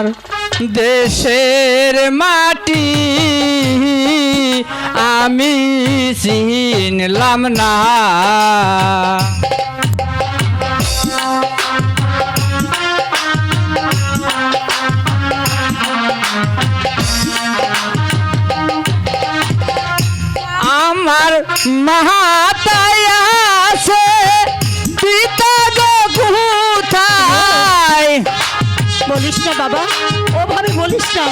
আমার দেশের মাটি আমি চিনলাম না। আমার মাতায় বাবা ওভাবে বলিস না।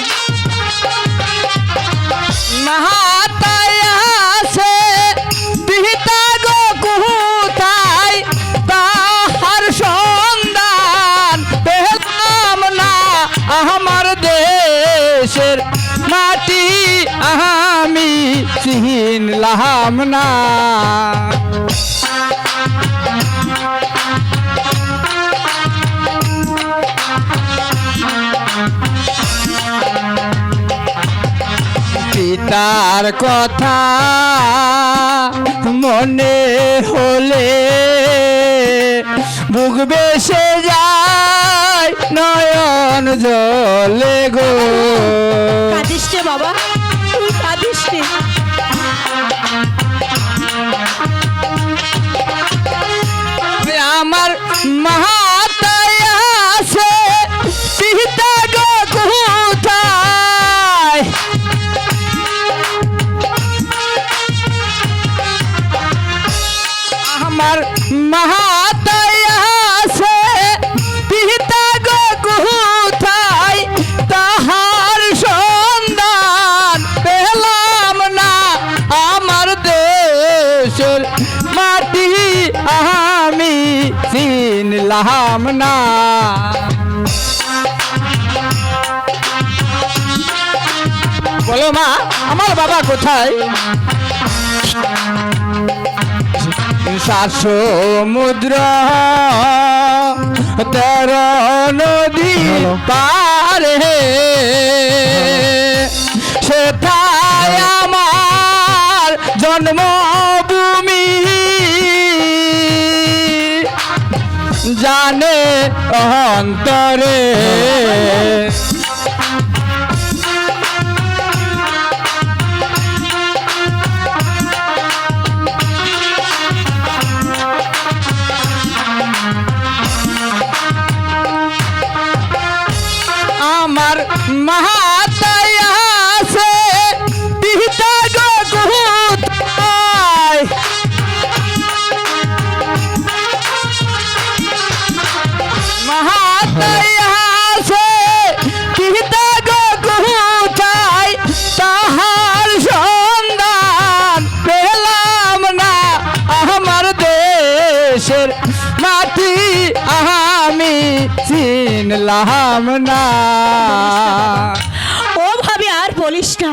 মাটি আমি চিনলাম না। পিতার কথা মনে হলে বুক বেসে যায় নয়ন জলে গো। বাবা। আমার মাতায় আছে পিতা গো কোথায়? তাহার সন্ধান পেলাম না। আমার দেশের মাটি আমি চিনলাম না। বলো মা, আমার বাবা কোথায়? সাত সমুদ্র তেরো নদী পারে। সেথায় আমার জন্মভূমি। জানে অন্তরে মাতায় আছে। পিতা গো কোথায় মাতায় আছে। পিতা গো কোথায় তাহার সন্ধান পেলাম না। আমার দেশের মাটি আমি চিনলাম না। ও ভাবি আর বলিস না।